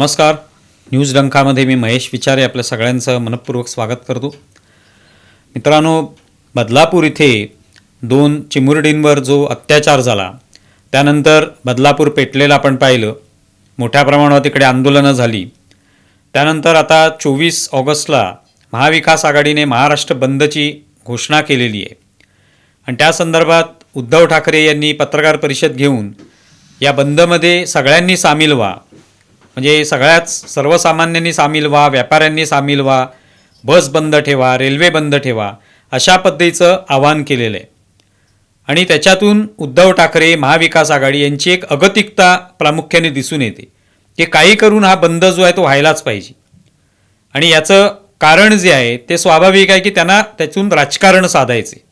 नमस्कार. न्यूज डंकामध्ये मी महेश विचारे आपल्या सगळ्यांचं मनपूर्वक स्वागत करतो. मित्रांनो बदलापूर इथे दोन चिमुरडींवर जो अत्याचार झाला त्यानंतर बदलापूर पेटलेलं आपण पाहिलं. मोठ्या प्रमाणावर तिकडे आंदोलनं झाली. त्यानंतर आता चोवीस ऑगस्टला महाविकास आघाडीने महाराष्ट्र बंदची घोषणा केलेली आहे. आणि त्या संदर्भात उद्धव ठाकरे यांनी पत्रकार परिषद घेऊन या बंदमध्ये सगळ्यांनी सामील व्हा. म्हणजे सगळ्याच सर्वसामान्यांनी सामील व्हा व्यापाऱ्यांनी सामील व्हा बस बंद ठेवा रेल्वे बंद ठेवा अशा पद्धतीचं आवाहन केलेलं आहे. आणि त्याच्यातून उद्धव ठाकरे महाविकास आघाडी यांची एक अगतिकता प्रामुख्याने दिसून येते. की काही करून हा बंद जो आहे तो व्हायलाच पाहिजे. आणि याचं कारण जे आहे ते स्वाभाविक आहे की त्यांना त्यातून राजकारण साधायचे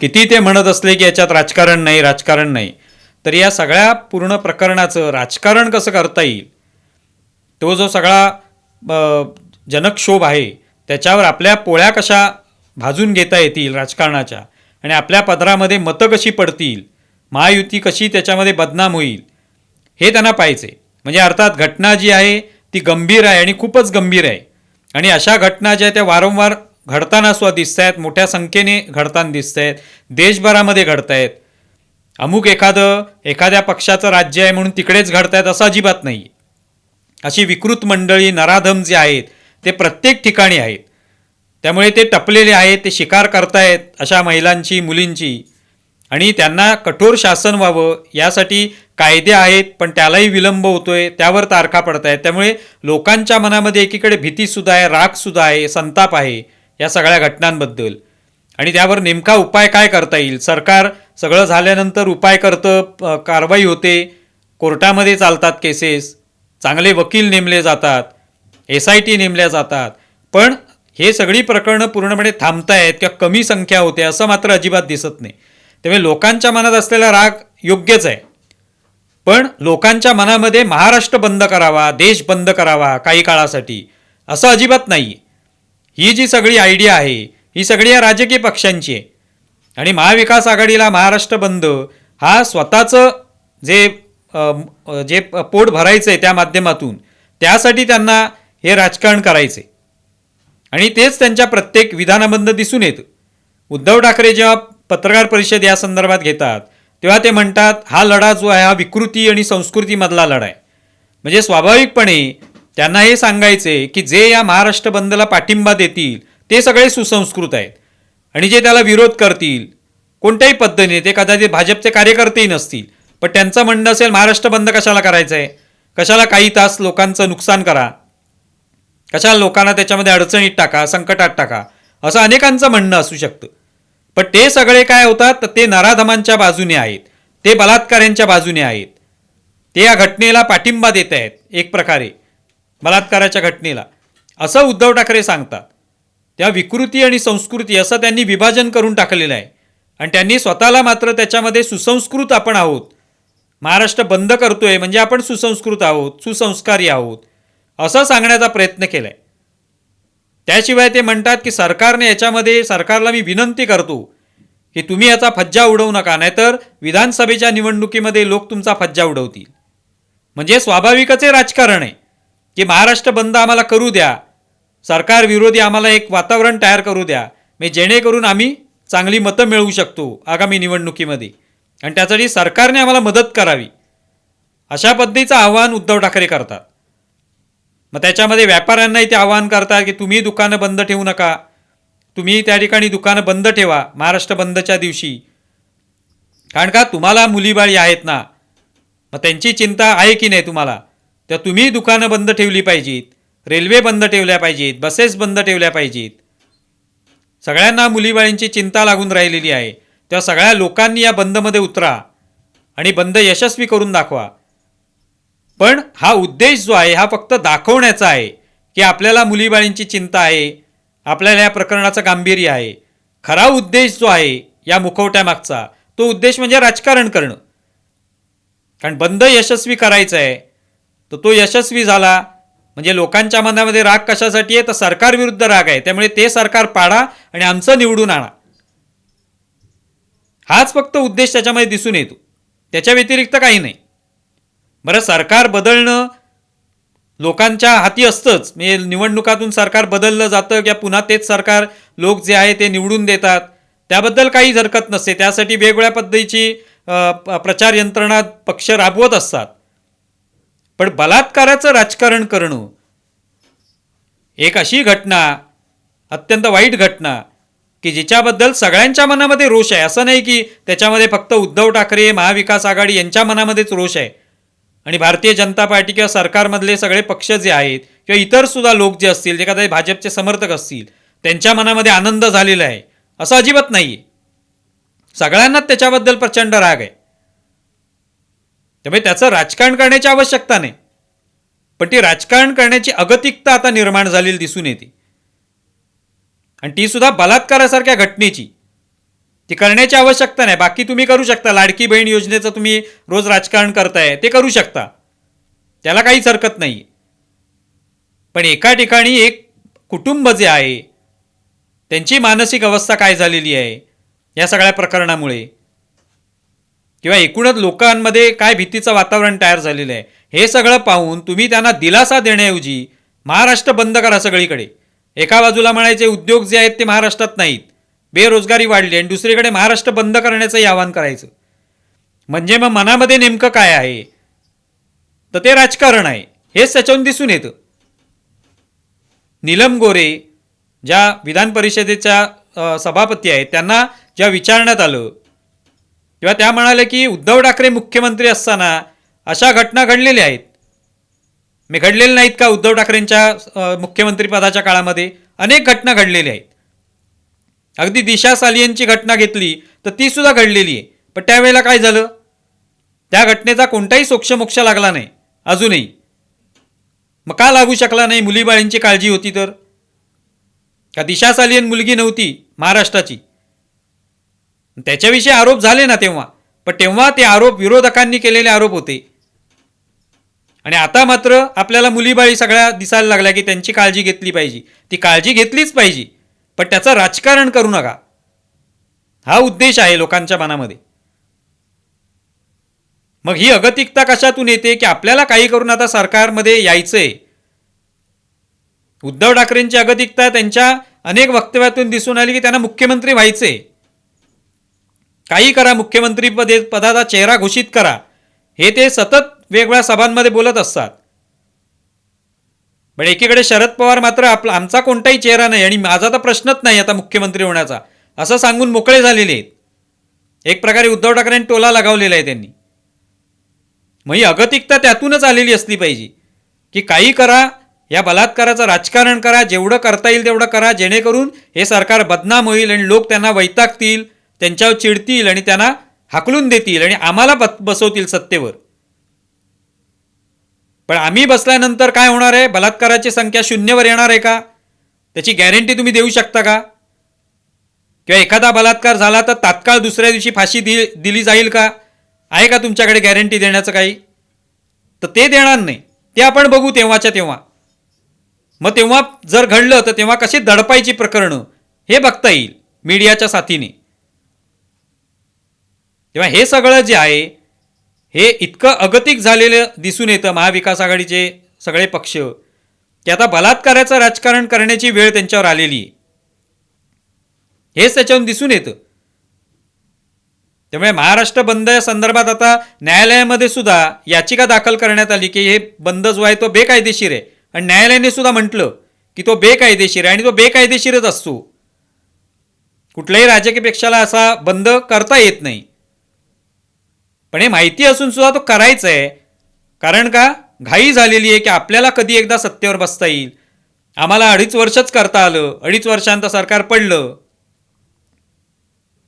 किती ते म्हणत असले की याच्यात राजकारण नाही राजकारण नाही तर या सगळ्या पूर्ण प्रकरणाचं राजकारण कसं करता येईल तो जो सगळा अ, जनक्षोभ आहे त्याच्यावर आपल्या पोळ्या कशा भाजून घेता येतील राजकारणाच्या? आणि आपल्या पदरामध्ये मतं कशी पडतील? महायुती कशी त्याच्यामध्ये बदनाम होईल? हे त्यांना पाहिजे म्हणजे अर्थात घटना जी आहे ती गंभीर आहे आणि खूपच गंभीर आहे. आणि अशा घटना ज्या त्या वारंवार घडताना सुद्धा दिसत आहेत मोठ्या संख्येने घडताना दिसत आहेत देशभरामध्ये घडत आहेत अमुक एखादं एखाद्या पक्षाचं राज्य आहे म्हणून तिकडेच घडत आहेत असं अजिबात नाही अशी विकृत मंडळी नराधम जे आहेत ते प्रत्येक ठिकाणी आहेत. त्यामुळे ते टपलेले आहेत ते शिकार करतायत अशा महिलांची मुलींची. आणि त्यांना कठोर शासन व्हावं यासाठी कायदे आहेत पण त्यालाही विलंब होतोय त्यावर तारखा पडत आहेत त्यामुळे लोकांच्या मनामध्ये एकीकडे भीतीसुद्धा आहे रागसुद्धा आहे संताप आहे या सगळ्या घटनांबद्दल. आणि त्यावर नेमका उपाय काय करता येईल? सरकार सगळं झाल्यानंतर उपाय करतं कारवाई होते. कोर्टामध्ये चालतात केसेस. चांगले वकील नेमले जातात एस आय टी नेमल्या जातात. पण हे सगळी प्रकरणं पूर्णपणे थांबतायत किंवा कमी संख्या होते असं मात्र अजिबात दिसत नाही. त्यामुळे लोकांच्या मनात असलेला राग योग्यच आहे. पण लोकांच्या मनामध्ये महाराष्ट्र बंद करावा देश बंद करावा काही काळासाठी असं अजिबात नाही. ही जी सगळी आयडिया आहे ही सगळी या राजकीय पक्षांची आहे. आणि महाविकास आघाडीला महाराष्ट्र बंद हा स्वतःचं जे जे पोट भरायचं आहे त्या माध्यमातून त्यासाठी त्यांना हे राजकारण करायचे आणि तेच त्यांच्या प्रत्येक विधानामधनं दिसून येतं. उद्धव ठाकरे जेव्हा पत्रकार परिषद या संदर्भात घेतात तेव्हा ते म्हणतात हा लढा जो आहे हा विकृती आणि संस्कृतीमधला लढा आहे. म्हणजे स्वाभाविकपणे त्यांना हे सांगायचे की जे या महाराष्ट्र बंदला पाठिंबा देतील ते सगळे सुसंस्कृत आहेत. आणि जे त्याला विरोध करतील कोणत्याही पद्धतीने ते कदाचित भाजपचे कार्यकर्तेही नसतील. पण त्यांचं म्हणणं असेल महाराष्ट्र बंद कशाला करायचं आहे कशाला काही तास लोकांचं नुकसान करा? कशाला लोकांना त्याच्यामध्ये अडचणीत टाका संकटात टाका? असं अनेकांचं म्हणणं असू शकतं. पण ते सगळे काय होतात तर ते नराधमांच्या बाजूने आहेत. ते बलात्काऱ्यांच्या बाजूने आहेत. ते या घटनेला पाठिंबा देत आहेत एक प्रकारे. बलात्काराच्या घटनेला. असं उद्धव ठाकरे सांगतात. त्या विकृती आणि संस्कृती असं त्यांनी विभाजन करून टाकलेलं आहे. आणि त्यांनी स्वतःला मात्र त्याच्यामध्ये सुसंस्कृत आपण आहोत. महाराष्ट्र बंद करतोय म्हणजे आपण सुसंस्कृत आहोत सुसंस्कारी आहोत असं सांगण्याचा प्रयत्न केला आहे त्याशिवाय ते म्हणतात की सरकारने याच्यामध्ये सरकारला मी विनंती करतो की तुम्ही याचा फज्जा उडवू नका नाहीतर विधानसभेच्या निवडणुकीमध्ये लोक तुमचा फज्जा उडवतील. म्हणजे स्वाभाविकच हे राजकारण आहे की महाराष्ट्र बंद आम्हाला करू द्या सरकार विरोधी आम्हाला एक वातावरण तयार करू द्या मी जेणेकरून आम्ही चांगली मतं मिळवू शकतो आगामी निवडणुकीमध्ये. आणि त्यासाठी सरकारने आम्हाला मदत करावी. अशा पद्धतीचं आव्हान उद्धव ठाकरे करतात. मग त्याच्यामध्ये व्यापाऱ्यांनाही ते आवाहन करतात की तुम्ही दुकानं बंद ठेवू नका. तुम्ही त्या ठिकाणी दुकानं बंद ठेवा महाराष्ट्र बंदच्या दिवशी. कारण का तुम्हाला मुलीबाळी आहेत ना. मग त्यांची चिंता आहे की नाही तुम्हाला? तर तुम्ही दुकानं बंद ठेवली पाहिजेत रेल्वे बंद ठेवल्या पाहिजेत बसेस बंद ठेवल्या पाहिजेत. सगळ्यांना मुलीबाळींची चिंता लागून राहिलेली आहे. त्या सगळ्या लोकांनी या बंदमध्ये उतरा आणि बंद यशस्वी करून दाखवा. पण हा उद्देश जो आहे हा फक्त दाखवण्याचा आहे की आपल्याला मुलीबाळींची चिंता आहे आपल्याला या प्रकरणाचं गांभीर्य आहे. खरा उद्देश जो आहे या मुखवट्यामागचा तो उद्देश म्हणजे राजकारण करणं. कारण बंद यशस्वी करायचं आहे तर तो यशस्वी झाला म्हणजे लोकांच्या मनामध्ये राग कशासाठी आहे तर सरकारविरुद्ध राग आहे. त्यामुळे ते सरकार पाडा आणि आमचं निवडून आणा. हाच फक्त उद्देश त्याच्यामध्ये दिसून येतो. त्याच्या व्यतिरिक्त काही नाही. बरं सरकार बदलणं लोकांच्या हाती असतंच. म्हणजे निवडणुकातून सरकार बदललं जातं किंवा पुन्हा तेच सरकार लोक जे आहे ते निवडून देतात. त्याबद्दल काहीच हरकत नसते. त्यासाठी वेगवेगळ्या पद्धतीची प- प्रचार यंत्रणा पक्ष राबवत असतात. पण बलात्काराचं राजकारण करणं एक अशी घटना अत्यंत वाईट घटना की जिच्याबद्दल सगळ्यांच्या मनामध्ये रोष आहे. असं नाही की त्याच्यामध्ये फक्त उद्धव ठाकरे महाविकास आघाडी यांच्या मनामध्येच रोष आहे. आणि भारतीय जनता पार्टी किंवा सरकारमधले सगळे पक्ष जे आहेत किंवा इतर सुद्धा लोक जे असतील जे कदाचित भाजपचे समर्थक असतील त्यांच्या मनामध्ये आनंद झालेला आहे. असं अजिबात नाही आहे सगळ्यांनाच त्याच्याबद्दल प्रचंड राग आहे. त्यामुळे त्याचं राजकारण करण्याची आवश्यकता नाही. पण ती राजकारण करण्याची अगतिकता आता निर्माण झालेली दिसून येते. आणि ती सुद्धा बलात्कारासारख्या घटनेची. ती करण्याची आवश्यकता नाही. बाकी तुम्ही करू शकता. लाडकी बहीण योजनेचं तुम्ही रोज राजकारण करताय ते करू शकता. त्याला काहीच हरकत नाही पण एका ठिकाणी एक कुटुंब जे आहे त्यांची मानसिक अवस्था काय झालेली आहे या सगळ्या प्रकरणामुळे. किंवा एकूणच लोकांमध्ये काय भीतीचं वातावरण तयार झालेलं आहे हे सगळं पाहून तुम्ही त्यांना दिलासा देण्याऐवजी महाराष्ट्र बंद करा सगळीकडे. एका बाजूला म्हणायचे उद्योग जे आहेत ते महाराष्ट्रात नाहीत. बेरोजगारी वाढली आणि दुसरीकडे महाराष्ट्र बंद करण्याचंही आवाहन करायचं. म्हणजे मग मनामध्ये नेमकं काय आहे? तर ते राजकारण आहे. हेच त्याच्याहून दिसून येतं. नीलम गोरे ज्या विधान परिषदेच्या सभापती आहेत त्यांना ज्या विचारण्यात आलं तेव्हा त्या म्हणाल्या की उद्धव ठाकरे मुख्यमंत्री असताना अशा घटना घडलेल्या आहेत. मी घडलेल्या नाहीत का उद्धव ठाकरेंच्या मुख्यमंत्रीपदाच्या काळामध्ये? अनेक घटना घडलेल्या आहेत. अगदी दिशा सालियनची घटना घेतली तर ती सुद्धा घडलेली आहे. पण त्यावेळेला काय झालं? त्या घटनेचा कोणताही सोक्षमोक्ष लागला नाही अजूनही. मग का लागू शकला नाही? मुलीबाळींची काळजी होती तर? का दिशा सालियन मुलगी नव्हती महाराष्ट्राची? त्याच्याविषयी आरोप झाले ना तेव्हा. पण तेव्हा ते आरोप विरोधकांनी केलेले आरोप होते. आणि आता मात्र आपल्याला मुलीबाळी सगळ्या दिसायला लागल्या की त्यांची काळजी घेतली पाहिजे. ती काळजी घेतलीच पाहिजे. पण त्याचं राजकारण करू नका. हा उद्देश आहे लोकांच्या मनामध्ये. मग ही अगतिकता कशातून येते की आपल्याला काही करून आता सरकारमध्ये यायचंय? उद्धव ठाकरेंची अगतिकता त्यांच्या अनेक वक्तव्यातून दिसून आली की त्यांना मुख्यमंत्री व्हायचे काही करा मुख्यमंत्री पदे पदाचा चेहरा घोषित करा. हे ते सतत वेगवेगळ्या सभांमध्ये बोलत असतात. पण एकीकडे शरद पवार मात्र आपला आमचा कोणताही चेहरा नाही आणि माझा तर प्रश्नच नाही आता मुख्यमंत्री होण्याचा. असं सांगून मोकळे झालेले आहेत. एक प्रकारे उद्धव ठाकरेंनी टोला लगावलेला आहे त्यांनी. मग ही अगतिकता त्यातूनच आलेली असली पाहिजे. की काही करा या बलात्काराचं राजकारण करा जेवढं करता येईल तेवढं करा जेणेकरून हे सरकार बदनाम होईल आणि लोक त्यांना वैतागतील त्यांच्यावर चिडतील आणि त्यांना हाकलून देतील आणि आम्हाला बसवतील सत्तेवर. पण आम्ही बसल्यानंतर काय होणार आहे? बलात्काराची संख्या शून्यवर येणार आहे का? त्याची गॅरंटी तुम्ही देऊ शकता का? किंवा एखादा बलात्कार झाला तर तात्काळ दुसऱ्या दिवशी फाशी दि दिली जाईल का? आहे का तुमच्याकडे गॅरंटी देण्याचं काही? तर ते देणार नाही. ते आपण बघू तेव्हाच्या तेव्हा. मग तेव्हा जर घडलं तर तेव्हा कशी दडपायची प्रकरणं? हे बघता येईल मीडियाच्या साथीने. तेव्हा हे सगळं जे आहे हे इतकं अगतिक झालेलं दिसून येतं महाविकास आघाडीचे सगळे पक्ष. की आता बलात्काराचं राजकारण करण्याची वेळ त्यांच्यावर आलेली. आहे हेच त्याच्यावरून दिसून येतं. त्यामुळे महाराष्ट्र बंद या संदर्भात आता न्यायालयामध्ये सुद्धा याचिका दाखल करण्यात आली की हे बंद जो आहे तो बेकायदेशीर आहे. आणि न्यायालयाने सुद्धा म्हटलं की तो बेकायदेशीर आहे आणि तो बेकायदेशीरच असतो. कुठल्याही राजकीय पक्षाला असा बंद करता येत नाही. पण हे माहिती असून सुद्धा तो करायचा आहे कारण का? घाई झालेली आहे की आपल्याला कधी एकदा सत्तेवर बसता येईल. आम्हाला अडीच वर्षच करता आलं. अडीच वर्षांत सरकार पडलं.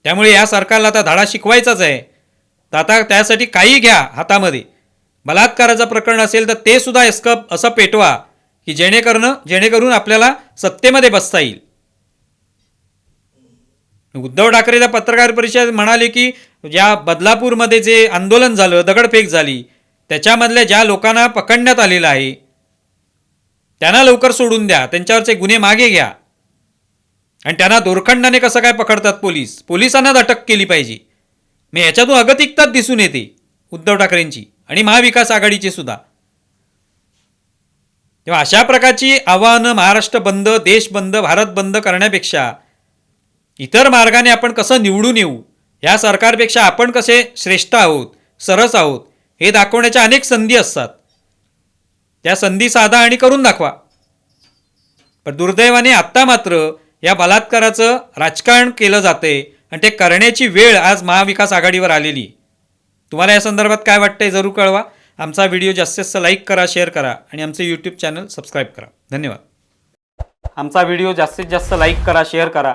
त्यामुळे या सरकारला आता धडा शिकवायचाच आहे. तर आता त्यासाठी काही घ्या हातामध्ये. बलात्काराचं प्रकरण असेल तर ते सुद्धा एस्कप असं पेटवा की जेणेकरून जेणेकरून आपल्याला सत्तेमध्ये बसता येईल. उद्धव ठाकरे पत्रकार परिषदेत म्हणाले की ज्या बदलापूरमध्ये जे आंदोलन झालं दगडफेक झाली त्याच्यामधल्या ज्या लोकांना पकडण्यात आलेलं आहे त्यांना लवकर सोडून द्या त्यांच्यावरचे गुन्हे मागे घ्या. आणि त्यांना दोरखंडाने कसं काय पकडतात पोलीस? पोलिसांनाच अटक केली पाहिजे. मग याच्यातून अगतिकताच दिसून येते उद्धव ठाकरेंची आणि महाविकास आघाडीची सुद्धा. तेव्हा अशा प्रकारची आव्हानं महाराष्ट्र बंद देश बंद भारत बंद करण्यापेक्षा इतर मार्गाने आपण कसं निवडून येऊ या सरकारपेक्षा आपण कसे श्रेष्ठ आहोत सरस आहोत हे दाखवण्याच्या अनेक संधी असतात. त्या संधी साधा आणि करून दाखवा. पण दुर्दैवाने आत्ता मात्र या बलात्काराचं राजकारण केलं जाते आणि ते करण्याची वेळ आज महाविकास आघाडीवर आलेली. आहे. तुम्हाला या संदर्भात काय वाटतंय जरूर कळवा. आमचा व्हिडिओ जास्तीत जास्त लाईक करा शेअर करा आणि आमचं यूट्यूब चॅनल सबस्क्राईब करा. धन्यवाद. आमचा व्हिडिओ जास्तीत जास्त लाईक करा शेअर करा.